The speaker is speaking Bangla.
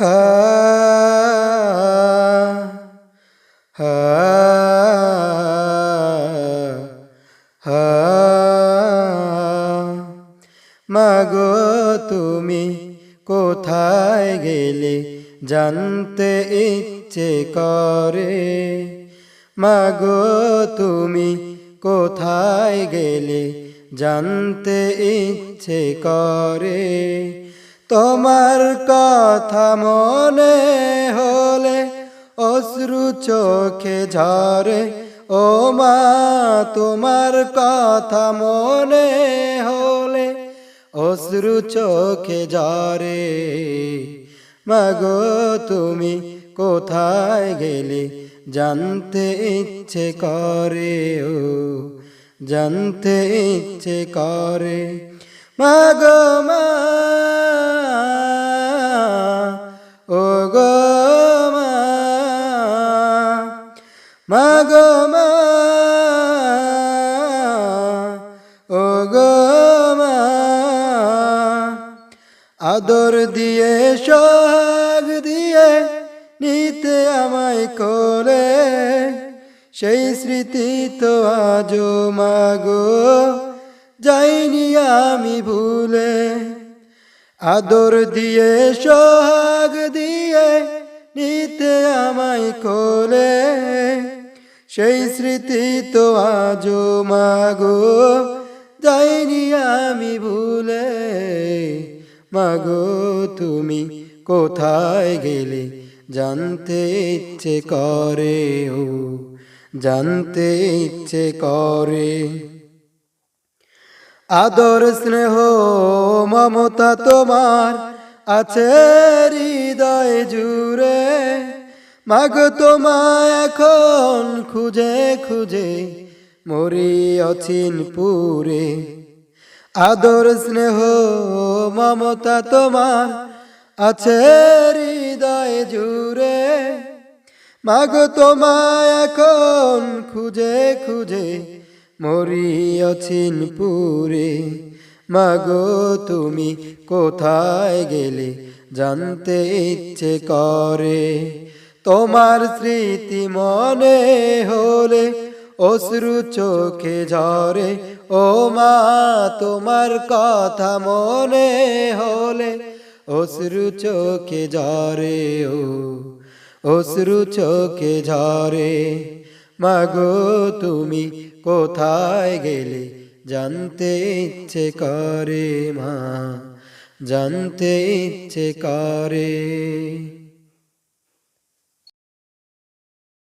হা হা হা। মাগো, তুমি কোথায় গেলে জানতে ইচ্ছে করে? মাগো, তুমি কোথায় গেলে জানতে ইচ্ছে করে? তোমার কথা মনে হলে অশ্রু চোখে ঝরে। ও মা, তোমার কথা মনে হলে অশ্রু চোখে ঝরে। মাগো, তুমি কোথায় গেলে জানতে ইচ্ছে করে ও, জানতে ইচ্ছে করে। মাগো মা মাগো মা ও গো আদর দিয়ে, সোহাগ দিয়ে নিতে আমায় কোলে। সেই স্মৃতি তো আজও মাগো, যাইনি আমি ভুলে। আদর দিয়ে, সোহাগ দিয়ে নিতে আমায় কোলে। সেই স্মৃতি তো আজও মাগো, যাইনি আমি ভুলে। মাগো, তুমি কোথায় গেলে? জানতে ইচ্ছে করে ও, জানতে ইচ্ছে করে। আদর, স্নেহ, মমতা তোমার আছে হৃদয় জুড়ে। মাগ তোমায় এখন খুঁজে খুঁজে, মরি অচিন পুরে। আদর, স্নেহ, মমতা তোমার আছে হৃদয় জুড়ে। মাগ তোমায় এখন খুঁজে খুঁজে, মরি অচিন পুরে। মাগো তুমি কোথায় গেলে জানতে ইচ্ছে করে। তোমার স্মৃতি মনে হলে অশ্রু চোখে ঝরে। ও মা, তোমার কথা মনে হলে অশ্রু চোখে ঝরে ও, অশ্রু চোখে ঝরে। মাগো, তুমি কোথায় গেলে? জানতে ইচ্ছে করে মা, জানতে ইচ্ছে করে।